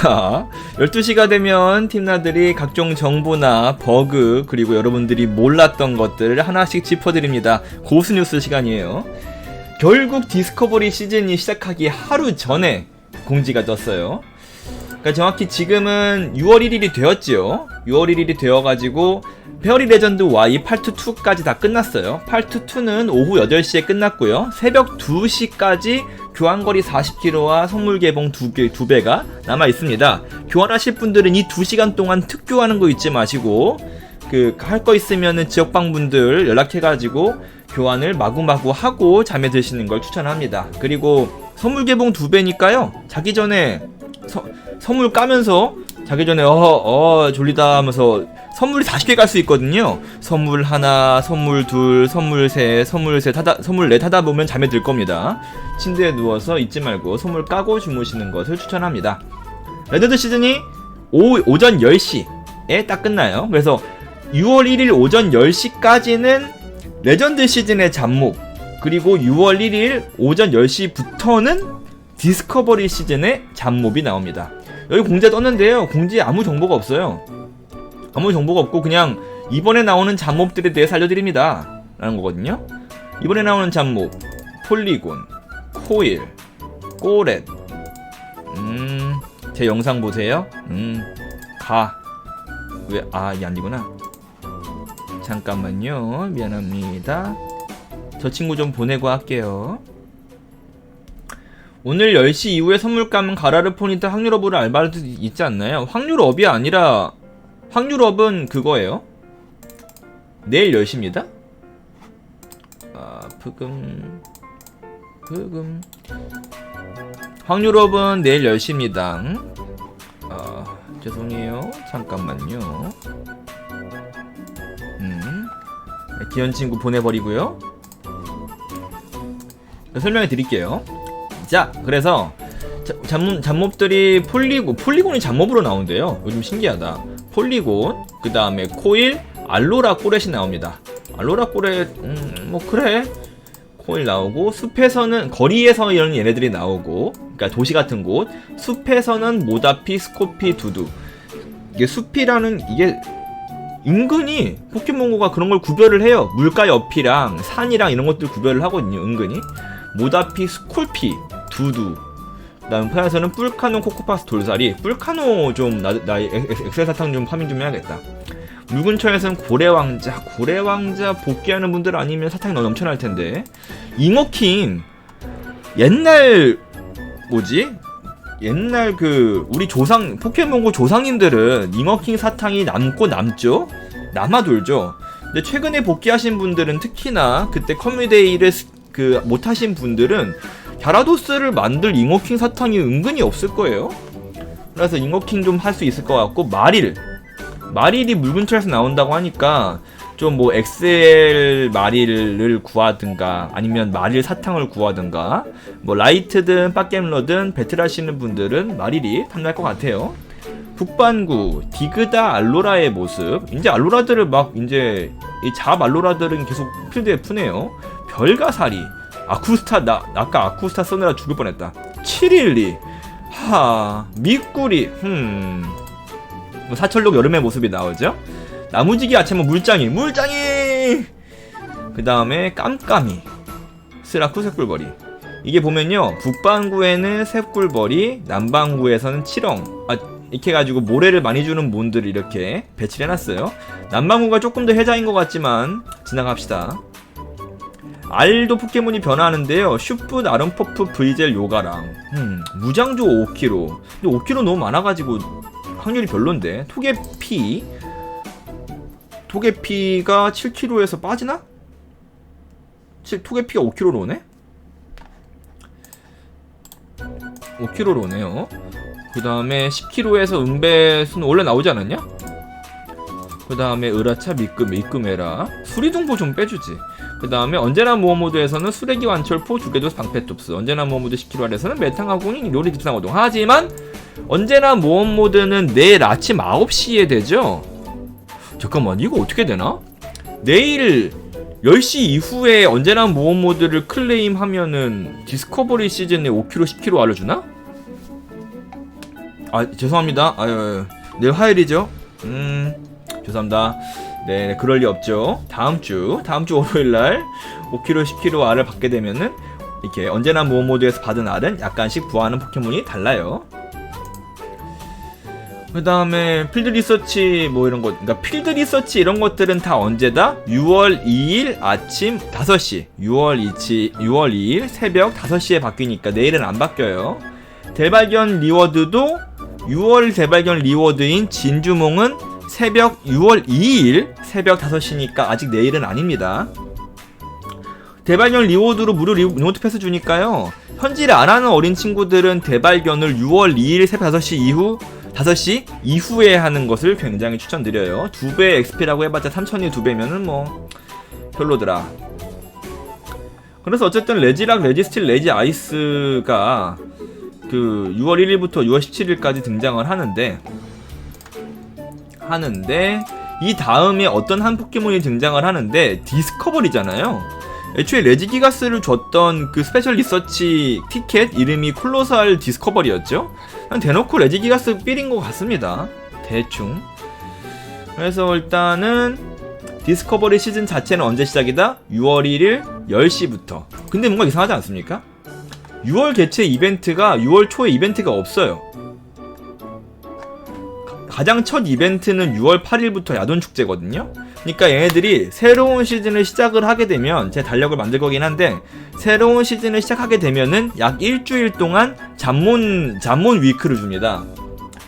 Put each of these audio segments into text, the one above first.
자, 12시가 되면 팀나들이 각종 정보나 버그, 그리고 여러분들이 몰랐던 것들을 하나씩 짚어드립니다. 고수뉴스 시간이에요. 결국 디스커버리 시즌이 시작하기 하루 전에 공지가 떴어요. 그러니까 정확히 지금은 6월 1일이 되었지요. 6월 1일이 되어가지고 페어리 레전드 Y 파트 2까지 다 끝났어요. 파트 2는 오후 8시에 끝났고요. 새벽 2시까지 교환거리 40km와 선물 개봉 2개, 2배가 남아 있습니다. 교환하실 분들은 이 2시간 동안 특교하는 거 잊지 마시고 그 할 거 있으면은 지역방 분들 연락해가지고 교환을 마구마구 하고 잠에 드시는 걸 추천합니다. 그리고 선물 개봉 2배니까요. 자기 전에 서, 선물 까면서 자기 전에 어, 어, 졸리다 하면서 선물이 40개 갈 수 있거든요. 선물 하나, 선물 둘, 선물 셋, 선물 셋 하다, 선물 넷 하다 보면 잠에 들 겁니다. 침대에 누워서 잊지 말고 선물 까고 주무시는 것을 추천합니다. 레드드 시즌이 오, 오전 10시에 딱 끝나요. 그래서 6월 1일 오전 10시까지는 레전드 시즌의 잡목, 그리고 6월 1일 오전 10시부터는 디스커버리 시즌의 잡몹이 나옵니다. 여기 공지에 떴는데요. 공지에 아무 정보가 없어요. 아무 정보가 없고 그냥 이번에 나오는 잡몹들에 대해서 알려드립니다. 라는 거거든요. 이번에 나오는 잡몹 폴리곤, 코일, 꼬렛 음... 제 영상 보세요. 음... 가 왜... 아 이게 아니구나. 잠깐만요. 미안합니다. 저 친구 좀 보내고 할게요. 오늘 10시 이후에 선물 까면 가라르 포니트 확률업으로 알바를 있지 않나요? 확률업이 아니라 확률업은 그거예요. 내일 10시입니다. 아, 부금 부금 확률업은 내일 10시입니다. 아, 죄송해요. 잠깐만요. 음. 기현 친구 보내버리고요. 설명해 드릴게요. 자, 그래서 자, 잡, 잡몹들이 폴리곤, 폴리곤이 잡몹으로 나온대요. 요즘 신기하다. 폴리곤, 그 다음에 코일, 알로라 꼬렛이 나옵니다. 알로라 꼬렛, 음, 뭐 그래. 코일 나오고 숲에서는 거리에서 이런 얘네들이 나오고, 그러니까 도시 같은 곳. 숲에서는 모다피, 스코피, 두두. 이게 숲이라는 이게 은근히 포켓몬고가 그런 걸 구별을 해요. 물가 옆이랑 산이랑 이런 것들 구별을 하거든요. 은근히. 모다피, 스콜피, 두두. 파에서는 뿔카노 코코파스 돌살이 뿔카노 좀 나 나 엑셀 사탕 좀 파밍 좀 해야겠다. 물 근처에서는 고래왕자. 고래왕자 복귀하는 분들 아니면 사탕이 너무 넘쳐날 텐데. 잉어킹. 옛날 뭐지? 옛날 그 우리 조상 포켓몬고 조상님들은 잉어킹 사탕이 남고 남죠? 남아 돌죠. 근데 최근에 복귀하신 분들은 특히나 그때 커뮤데이를 그 못하신 분들은 갸라도스를 만들 잉어킹 사탕이 은근히 없을 거예요. 그래서 잉어킹 좀 할 수 있을 것 같고 마릴 마릴이 물 근처에서 나온다고 하니까 좀 뭐 엑셀 마릴을 구하든가 아니면 마릴 사탕을 구하든가 뭐 라이트든 빡겜러든 배틀하시는 분들은 마릴이 탐날 것 같아요. 북반구 디그다 알로라의 모습 이제 알로라들을 막 이제 이잡 알로라들은 계속 필드에 푸네요. 별가사리 아쿠스타 나 아까 아쿠스타 써느라 죽을 뻔했다. 712 하 미꾸리. 흠. 뭐 사철록 여름의 모습이 나오죠? 나무지기 아체모 물장이 물장이 그 다음에 깜깜이. 스라쿠 쇳꿀벌이. 이게 보면요 북반구에는 쇳꿀벌이 남반구에서는 칠엉 아 이렇게 해가지고 모래를 많이 주는 몬들을 이렇게 배치를 해놨어요. 남반구가 조금 더 해자인 것 같지만 지나갑시다 알도 포켓몬이 변화하는데요. 슈프, 아름퍼프, 브이젤, 요가랑 음, 무장조 5kg 근데 5kg 너무 많아가지고 확률이 별론데 토개피 토개피가 7kg에서 빠지나? 7, 토개피가 5kg로 오네? 5kg로 오네요 그 다음에 10kg에서 은배순 원래 나오지 않았냐? 그 다음에 으라차 미끄 미끄메라 수리동보 좀 빼주지 그 다음에 언제나 모험 모드에서는 수레기 완철포 주개도스 방패톱스 언제나 모험 모드 10kg 아래서는 메탕하공이 요리 기상호동 하지만 언제나 모험 모드는 내일 아침 9시에 되죠? 잠깐만 이거 어떻게 되나? 내일 10시 이후에 언제나 모험 모드를 클레임하면은 디스커버리 시즌에 5kg 10kg 알려주나? 아 죄송합니다. 아유 내일 화요일이죠? 음 죄송합니다. 네 그럴 리 없죠. 다음 주 다음 주 월요일 날 5kg 10kg 알을 받게 되면은 이렇게 언제나 모험 모드에서 받은 알은 약간씩 부하는 포켓몬이 달라요. 그 다음에 필드 리서치 뭐 이런 것, 그러니까 필드 리서치 이런 것들은 다 언제다? 6월 2일 아침 5시, 6월 2일, 6월 2일 새벽 5시에 바뀌니까 내일은 안 바뀌어요. 대발견 리워드도 6월 대발견 리워드인 진주몽은 새벽 6월 2일 새벽 5시니까 아직 내일은 아닙니다. 대발견 리워드로 무료 리- 리모트 패스 주니까요. 현질을 안 하는 어린 친구들은 대발견을 6월 2일 새벽 5시 이후 5시 이후에 하는 것을 굉장히 추천드려요. 두배 XP라고 해봤자 3천이 두 배면은 뭐 별로더라. 그래서 어쨌든 레지락, 레지스틸, 레지 아이스가 그 6월 1일부터 6월 17일까지 등장을 하는데 하는데 이 다음에 어떤 한 포켓몬이 등장을 하는데 디스커버리잖아요. 애초에 레지기가스를 줬던 그 스페셜 리서치 티켓 이름이 콜로살 디스커버리였죠. 그냥 대놓고 레지기가스 삘인 것 같습니다. 대충. 그래서 일단은 디스커버리 시즌 자체는 언제 시작이다? 6월 1일 10시부터. 근데 뭔가 이상하지 않습니까? 6월 개최 이벤트가 6월 초에 이벤트가 없어요. 가장 첫 이벤트는 6월 8일부터 야돈 축제거든요. 그러니까 얘네들이 새로운 시즌을 시작을 하게 되면 제 달력을 만들 거긴 한데 새로운 시즌을 시작하게 되면은 약 일주일 동안 잠몬 잠몬 위크를 줍니다.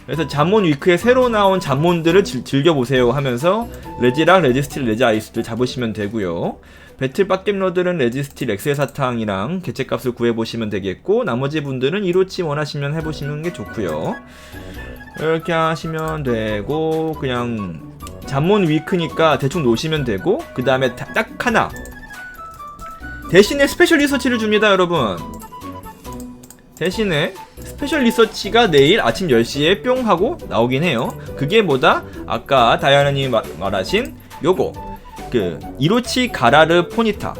그래서 잠몬 위크에 새로 나온 잠몬들을 즐겨 보세요 하면서 레지랑 레지스틸 레지 아이스를 잡으시면 되고요. 배틀 빡겜러들은 레지스틸 엑셀 사탕이랑 개체값을 구해보시면 되겠고 나머지 분들은 이로치 원하시면 해보시는 게 좋고요. 이렇게 하시면 되고 그냥 잠몬 위크니까 대충 놓으시면 되고 그 다음에 딱 하나. 대신에 스페셜 리서치를 줍니다 여러분. 대신에 스페셜 리서치가 내일 아침 10시에 뿅 하고 나오긴 해요. 그게 뭐다? 아까 다이아나님 마- 말하신 요거. 그 이로치 가라르 포니타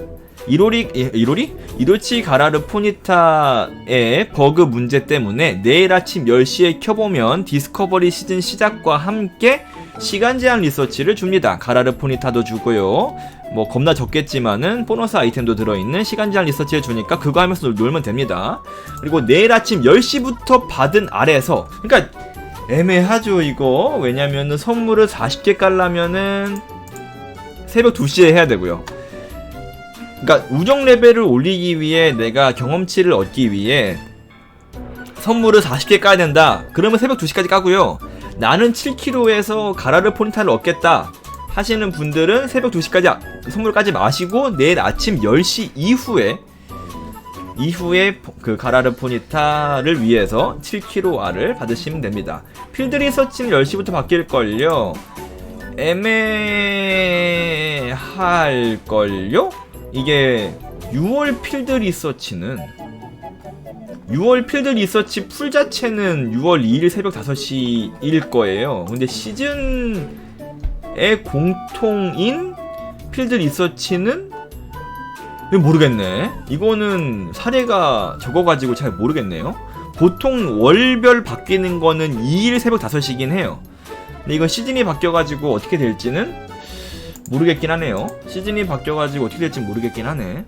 이로리 이- 이로리 이로치 가라르 포니타의 버그 문제 때문에 내일 아침 10시에 켜보면 디스커버리 시즌 시작과 함께 시간 제한 리서치를 줍니다. 가라르 포니타도 주고요. 뭐 겁나 적겠지만은 보너스 아이템도 들어있는 시간 제한 리서치를 주니까 그거 하면서 놀- 놀면 됩니다. 그리고 내일 아침 10시부터 받은 아래에서 그러니까 애매하죠 이거 왜냐면은 선물을 40개 깔라면은 새벽 2시에 해야 되고요. 그러니까 우정 레벨을 올리기 위해 내가 경험치를 얻기 위해 선물을 40개 까야 된다. 그러면 새벽 2시까지 까고요. 나는 7kg에서 가라르 포니타를 얻겠다. 하시는 분들은 새벽 2시까지 아- 선물 까지 마시고 내일 아침 10시 이후에 이후에 포- 그 가라르 포니타를 위해서 7kgR을 받으시면 됩니다. 필드 리서치는 10시부터 바뀔걸요. 애매할걸요? 이게 6월 필드 리서치는 6월 필드 리서치 풀 자체는 6월 2일 새벽 5시일 거예요. 근데 시즌의 공통인 필드 리서치는 모르겠네. 이거는 사례가 적어가지고 잘 모르겠네요. 보통 월별 바뀌는 거는 2일 새벽 5시긴 해요. 근데 이건 시즌이 바뀌어가지고 어떻게 될지는 모르겠긴 하네요. 시즌이 바뀌어가지고 어떻게 될지 모르겠긴 하네.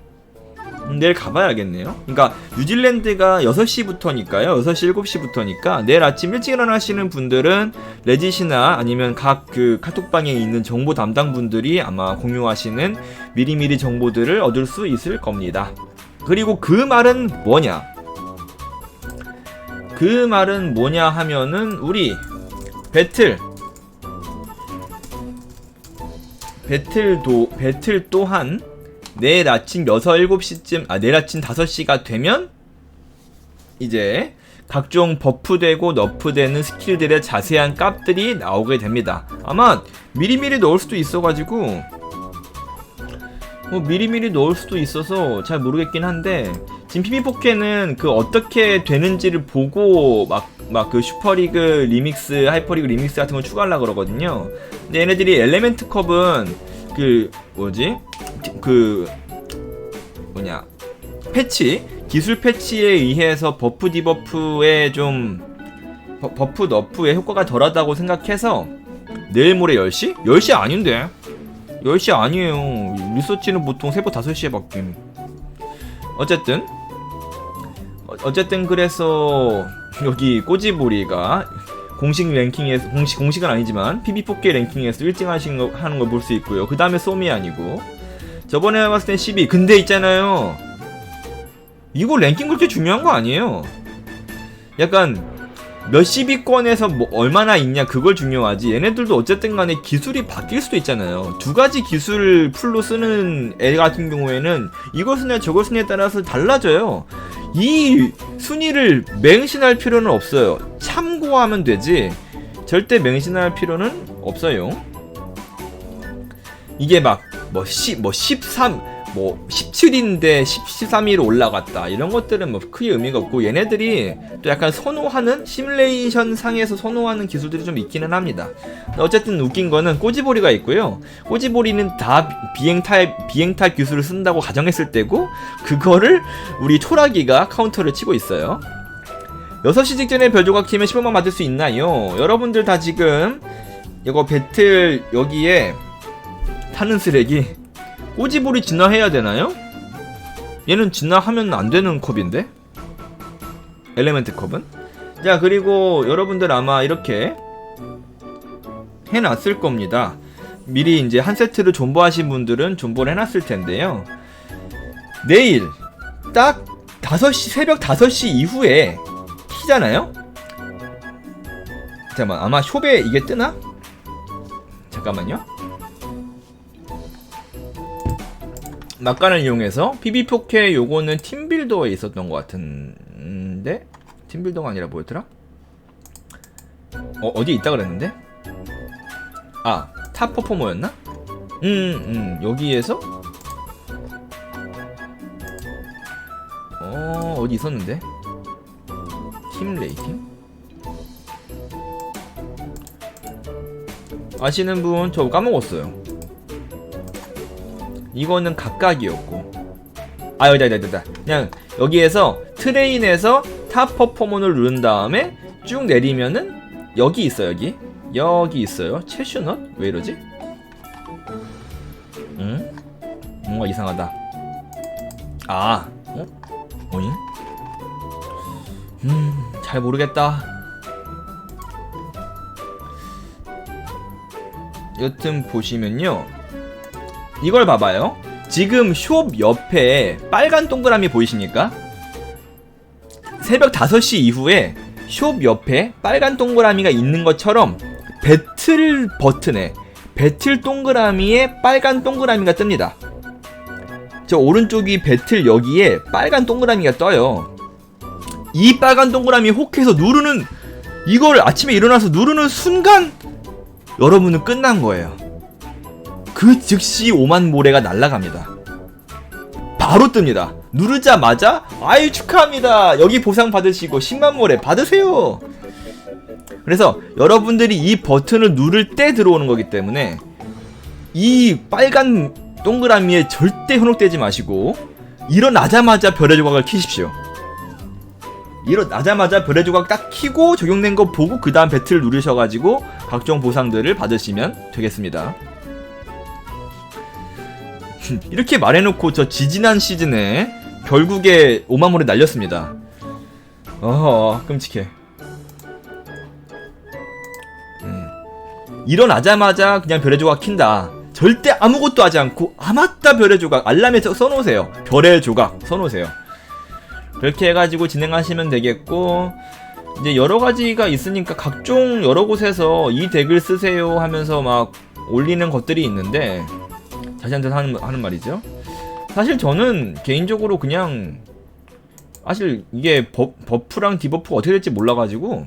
음, 내일 가봐야 알겠네요. 그러니까 뉴질랜드가 6시부터니까요. 6시 7시부터니까 내일 아침 일찍 일어나시는 분들은 레짓이나 아니면 각 그 카톡방에 있는 정보 담당 분들이 아마 공유하시는 미리미리 정보들을 얻을 수 있을 겁니다. 그리고 그 말은 뭐냐? 그 말은 뭐냐 하면은 우리 배틀 배틀도 배틀 또한 내일 아침 6, 7시쯤 아 내일 아침 5시가 되면 이제 각종 버프되고 너프되는 스킬들의 자세한 값들이 나오게 됩니다. 아마 미리미리 넣을 수도 있어가지고 뭐 미리미리 넣을 수도 있어서 잘 모르겠긴 한데 지금 PB4K는 그 어떻게 되는지를 보고 막 막 그 슈퍼리그 리믹스, 하이퍼리그 리믹스 같은 걸 추가하려 그러거든요. 근데 얘네들이 엘레멘트 컵은 그 뭐지? 그 뭐냐 패치 기술 패치에 의해서 버프 디버프에 좀 버, 버프 너프의 효과가 덜하다고 생각해서 내일 모레 10시? 10시 아닌데 10시 아니에요 리서치는 보통 새벽 5시에 바뀜 어쨌든 어, 어쨌든 그래서 여기 꼬지보리가 공식 랭킹에서 공식 공식은 아니지만 PB4K 랭킹에서 1등 하신 거 하는 걸 볼 수 있고요. 그 다음에 쏘미 아니고 저번에 봤을 땐 12. 근데 있잖아요. 이거 랭킹 그렇게 중요한 거 아니에요. 약간 몇 시비권에서 뭐 얼마나 있냐 그걸 중요하지. 얘네들도 어쨌든 간에 기술이 바뀔 수도 있잖아요. 두 가지 기술 풀로 쓰는 애 같은 경우에는 이걸 쓰냐 저걸 쓰냐에 따라서 달라져요. 이 순위를 맹신할 필요는 없어요. 참고하면 되지. 절대 맹신할 필요는 없어요. 이게 막 뭐 10, 뭐 13, 뭐 17인데 10, 13위로 올라갔다. 이런 것들은 뭐 크게 의미가 없고 얘네들이 또 약간 선호하는 시뮬레이션 상에서 선호하는 기술들이 좀 있기는 합니다. 어쨌든 웃긴 거는 꼬지보리가 있고요. 꼬지보리는 다 비행탈 비행탈 기술을 쓴다고 가정했을 때고 그거를 우리 초라기가 카운터를 치고 있어요. 6시 직전에 별조각 팀에 15만 받을 수 있나요? 여러분들 다 지금 이거 배틀 여기에 타는 쓰레기 꼬지볼이 진화해야 되나요? 얘는 진화하면 안 되는 컵인데? 엘레멘트 컵은? 자 그리고 여러분들 아마 이렇게 해놨을 겁니다 미리 이제 한 세트를 존버하신 분들은 존버를 해놨을 텐데요 내일 딱 5시 새벽 5시 이후에 키잖아요? 잠깐만 아마 숍에 이게 뜨나? 잠깐만요 막간을 이용해서 PB4K 요거는 팀빌더에 있었던 것 같은데 팀빌더가 아니라 뭐였더라? 어 어디에 있다 그랬는데? 아 탑 퍼포머였나? 음, 음 여기에서 어 어디 있었는데? 팀 레이팅? 아시는 분 저 까먹었어요. 이거는 각각이었고. 아 여기다 여기다 여기다. 그냥 여기에서 트레인에서 탑 퍼포먼을 누른 다음에 쭉 내리면은 여기 있어 여기 여기 있어요. 채슈넛 왜 이러지? 응? 뭔가 이상하다. 아, 어? 어잉? 음, 잘 모르겠다. 여튼 보시면요. 이걸 봐봐요. 지금 숍 옆에 빨간 동그라미 보이십니까? 새벽 5시 이후에 숍 옆에 빨간 동그라미가 있는 것처럼 배틀 버튼에 배틀 동그라미에 빨간 동그라미가 뜹니다. 저 오른쪽이 배틀 여기에 빨간 동그라미가 떠요. 이 빨간 동그라미 혹해서 누르는 이걸 아침에 일어나서 누르는 순간 여러분은 끝난 거예요. 그 즉시 5만 모래가 날아갑니다. 바로 뜹니다. 누르자마자 아유 축하합니다. 여기 보상 받으시고 10만 모래 받으세요. 그래서 여러분들이 이 버튼을 누를 때 들어오는 거기 때문에 이 빨간 동그라미에 절대 현혹되지 마시고 일어나자마자 별의 조각을 키십시오. 일어나자마자 별의 조각 딱 키고 적용된 거 보고 그 다음 배틀 누르셔가지고 각종 보상들을 받으시면 되겠습니다. 이렇게 말해놓고 저 지지난 시즌에 결국에 오마모레 날렸습니다. 어허 끔찍해. 음. 일어나자마자 그냥 별의 조각 킨다. 절대 아무것도 하지 않고 아맞다 별의 조각 알람에 써- 써놓으세요. 별의 조각 써놓으세요. 그렇게 해가지고 진행하시면 되겠고 이제 여러 가지가 있으니까 각종 여러 곳에서 이 덱을 쓰세요 하면서 막 올리는 것들이 있는데 자신한테 하는, 하는 말이죠. 사실 저는 개인적으로 그냥 사실 이게 버, 버프랑 디버프가 어떻게 될지 몰라가지고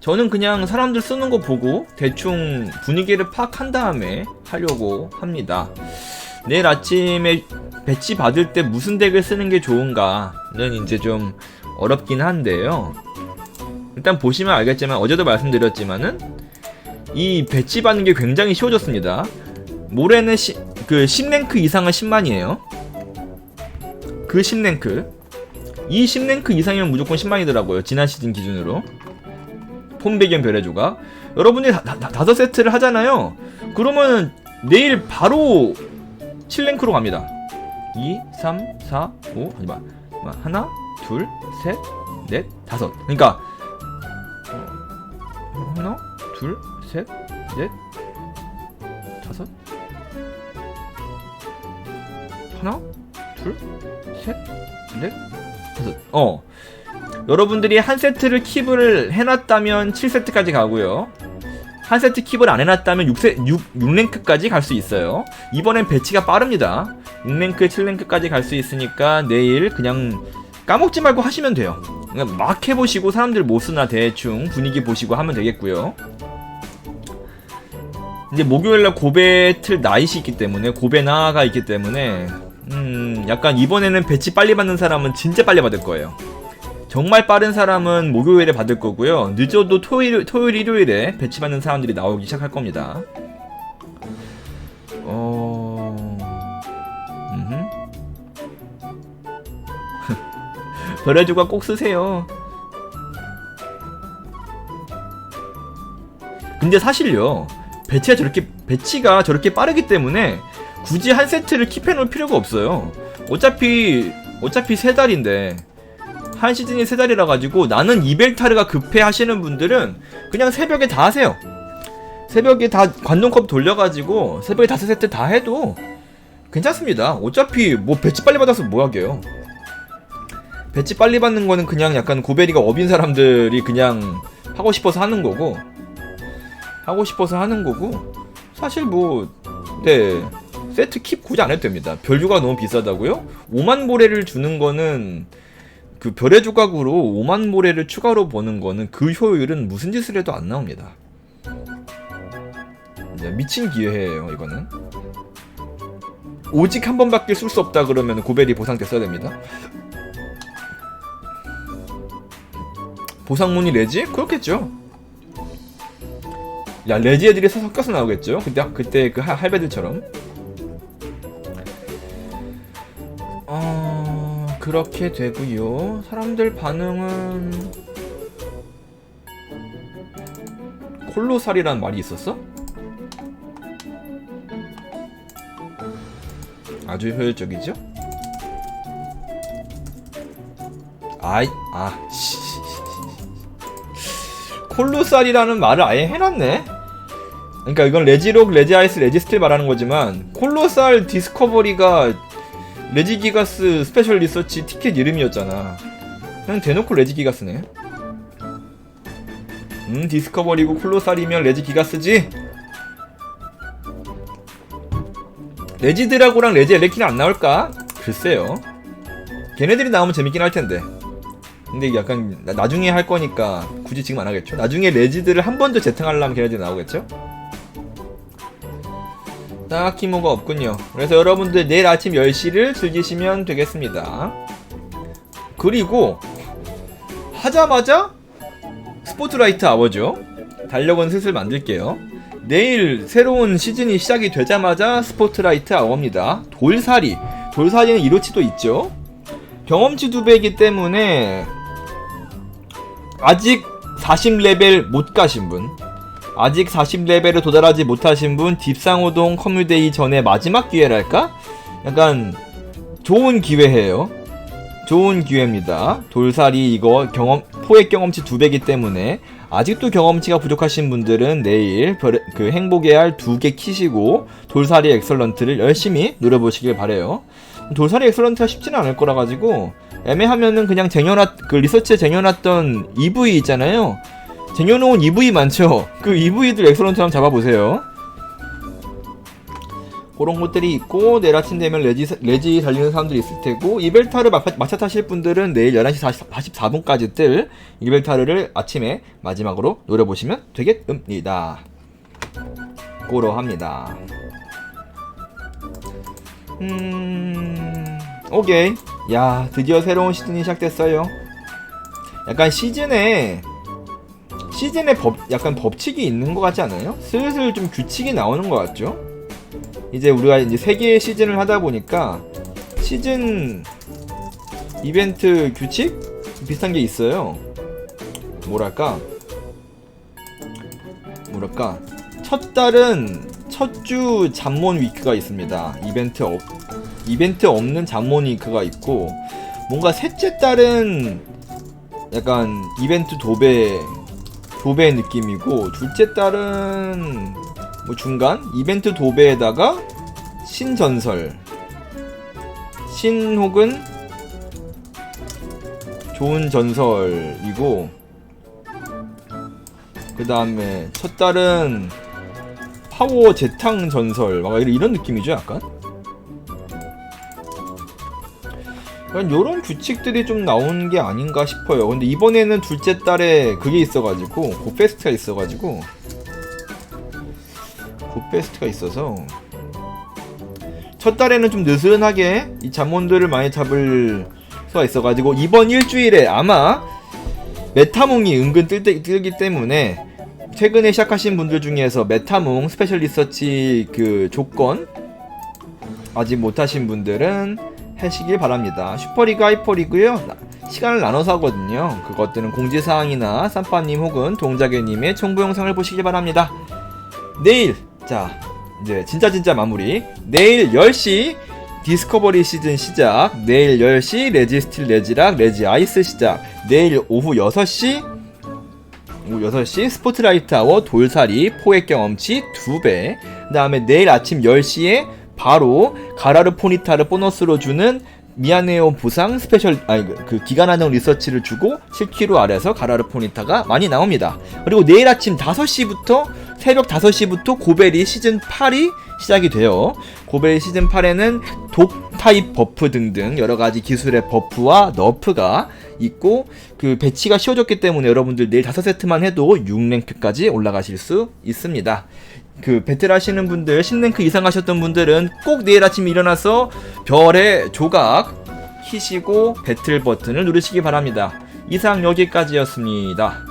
저는 그냥 사람들 쓰는 거 보고 대충 분위기를 파악한 다음에 하려고 합니다. 내일 아침에 배치 받을 때 무슨 덱을 쓰는 게 좋은가는 이제 좀 어렵긴 한데요. 일단 보시면 알겠지만 어제도 말씀드렸지만은 이 배치 받는 게 굉장히 쉬워졌습니다. 모레는 시, 그 10랭크 이상은 10만이에요. 그 10랭크. 이 10랭크 이상이면 무조건 10만이더라고요. 지난 시즌 기준으로. 폼 배경 별의 조각. 다, 다섯 세트를 하잖아요. 그러면 내일 바로 7랭크로 갑니다. 2, 3, 4, 5, 하지마. 하나, 둘, 셋, 넷, 다섯. 그러니까 어, 하나, 둘, 셋, 넷, 다섯. 하나, 둘, 셋, 넷, 다섯. 어. 여러분들이 한 세트를 킵을 해놨다면 7세트까지 가고요. 한 세트 킵을 안 해놨다면 6세, 6, 6랭크까지 갈 수 있어요. 이번엔 배치가 빠릅니다. 6랭크, 7랭크까지 갈 수 있으니까 내일 그냥 까먹지 말고 하시면 돼요. 막 해보시고 사람들 모스나 대충 분위기 보시고 하면 되겠고요. 이제 목요일날 고베 틀 나잇이 있기 때문에 고베 나가 있기 때문에 음 약간 이번에는 배치 빨리 받는 사람은 진짜 빨리 받을 거예요. 정말 빠른 사람은 목요일에 받을 거고요. 늦어도 토요일, 토요일, 일요일에 배치 받는 사람들이 나오기 시작할 겁니다. 어. 별해주가 꼭 쓰세요. 근데 사실요, 배치가 저렇게, 배치가 저렇게 빠르기 때문에 굳이 한 세트를 킵해 놓을 필요가 없어요. 어차피, 어차피 세 달인데, 한 시즌이 세 달이라 가지고 나는 이벨타르가 급해 하시는 분들은 그냥 새벽에 다 하세요. 새벽에 다 관동컵 돌려가지고 새벽에 다섯 세트 다 해도 괜찮습니다. 어차피 뭐 배치 빨리 받아서 뭐 하게요. 배치 빨리 받는 거는 그냥 약간 고베리가 업인 사람들이 그냥 하고 싶어서 하는 거고 하고 싶어서 하는 거고 사실 뭐 네. 세트 킵 굳이 안 해도 됩니다. 별주가 너무 비싸다고요? 5만 모래를 주는 거는 그 별의 조각으로 5만 모래를 추가로 버는 거는 그 효율은 무슨 짓을 해도 안 나옵니다. 이제 미친 기회예요, 이거는. 오직 한 번밖에 쓸 수 없다 그러면 고벨이 보상 때 써야 됩니다. 보상문이 레지? 그렇겠죠. 야 레지 애들이 섞여서 나오겠죠. 그때 그때 그 하- 할배들처럼. 그렇게 되고요. 사람들 반응은 콜로살이란 말이 있었어? 아주 효율적이죠? 아이 아 씨. 콜로살이라는 말을 아예 해놨네. 그러니까 이건 레지록, 레지아이스, 레지스틸 말하는 거지만 콜로살 디스커버리가 레지기가스 스페셜 리서치 티켓 이름이었잖아. 그냥 대놓고 레지기가스네. 음 디스커버리고 콜로살이면 레지기가스지. 레지드라고랑 레지 엘레키는 안 나올까? 글쎄요. 걔네들이 나오면 재밌긴 할 텐데. 근데 약간 나- 나중에 할 거니까 굳이 지금 안 하겠죠. 나중에 레지드를 한 번 더 재탕하려면 걔네들이 나오겠죠. 딱히 뭐가 없군요. 그래서 여러분들 내일 아침 10시를 즐기시면 되겠습니다. 그리고 하자마자 스포트라이트 아워죠. 달력은 슬슬 만들게요. 내일 새로운 시즌이 시작이 되자마자 스포트라이트 아워입니다. 돌사리. 돌사리는 이로치도 있죠. 경험치 두 배이기 때문에 아직 40레벨 못 가신 분, 아직 40레벨에 도달하지 못하신 분, 딥상호동 커뮤데이 전에 마지막 기회랄까? 약간 좋은 기회예요. 좋은 기회입니다. 돌살이 이거 경험 포획 경험치 두 배기 때문에 아직도 경험치가 부족하신 분들은 내일 별, 그 행복의 알두개 키시고 돌살이 엑설런트를 열심히 노려보시길 바래요. 돌살이 엑설런트가 쉽지는 않을 거라 가지고 애매하면은 그냥 쟁여놨 그 리서치에 쟁여놨던 EV 있잖아요. 쟁여놓은 EV 많죠. 그 EV들 엑설런트 한번 잡아보세요. 그런 것들이 있고 내일 아침 되면 레지 레지 달리는 사람들이 있을 테고 이벨타를 마, 마차 타실 분들은 내일 11시 40, 44분까지 뜰 이벨타르를 아침에 마지막으로 노려보시면 되겠습니다. 고러합니다. 음, 오케이. 야, 드디어 새로운 시즌이 시작됐어요. 약간 시즌에 시즌에 법 약간 법칙이 있는 것 같지 않아요? 슬슬 좀 규칙이 나오는 것 같죠? 이제 우리가 이제 세 개의 시즌을 하다 보니까 시즌 이벤트 규칙 비슷한 게 있어요. 뭐랄까? 뭐랄까? 첫 달은 첫 주 잠몬 위크가 있습니다. 이벤트 없 이벤트 없는 잠몬 위크가 있고 뭔가 셋째 달은 약간 이벤트 도배 도배 느낌이고 둘째 달은 뭐 중간? 이벤트 도배에다가 신전설. 신 혹은 좋은 전설이고 그 다음에 첫 달은 파워 재탕 전설. 막 이런- 이런 느낌이죠 약간 약간 요런 규칙들이 좀 나온 게 아닌가 싶어요. 근데 이번에는 둘째 달에 그게 있어가지고 고페스트가 있어가지고 고페스트가 있어서 첫 달에는 좀 느슨하게 이 잠몬들을 많이 잡을 수가 있어가지고 이번 일주일에 아마 메타몽이 은근 뜰 때, 뜨기 때문에 최근에 시작하신 분들 중에서 메타몽 스페셜 리서치 그 조건 아직 못하신 분들은 하시길 바랍니다. 슈퍼리그 하이퍼리그요 나- 시간을 나눠서 하거든요. 그것들은 공지사항이나 쌈빠님 혹은 동자개님의 정보 영상을 보시길 바랍니다. 내일 자 이제 진짜 진짜 마무리 내일 10시 디스커버리 시즌 시작 내일 10시 레지스틸 레지락 레지 아이스 시작 내일 오후 6시 오후 6시 스포트라이트 아워 돌사리 포획 경험치 2배 그 다음에 내일 아침 10시에 바로 가라르 포니타를 보너스로 주는 미안해요 부상 스페셜 아니 그- 그 기간 한정 리서치를 주고 7kg 아래서 가라르 포니타가 많이 나옵니다. 그리고 내일 아침 5시부터 새벽 5시부터 고베리 시즌 8이 시작이 돼요. 고베리 시즌 8에는 독 타입 버프 등등 여러 가지 기술의 버프와 너프가 있고 그 배치가 쉬워졌기 때문에 여러분들 내일 5세트만 해도 6랭크까지 올라가실 수 있습니다. 그 배틀 하시는 분들 10랭크 이상 하셨던 분들은 꼭 내일 아침 일어나서 별의 조각 키시고 배틀 버튼을 누르시기 바랍니다. 이상 여기까지였습니다.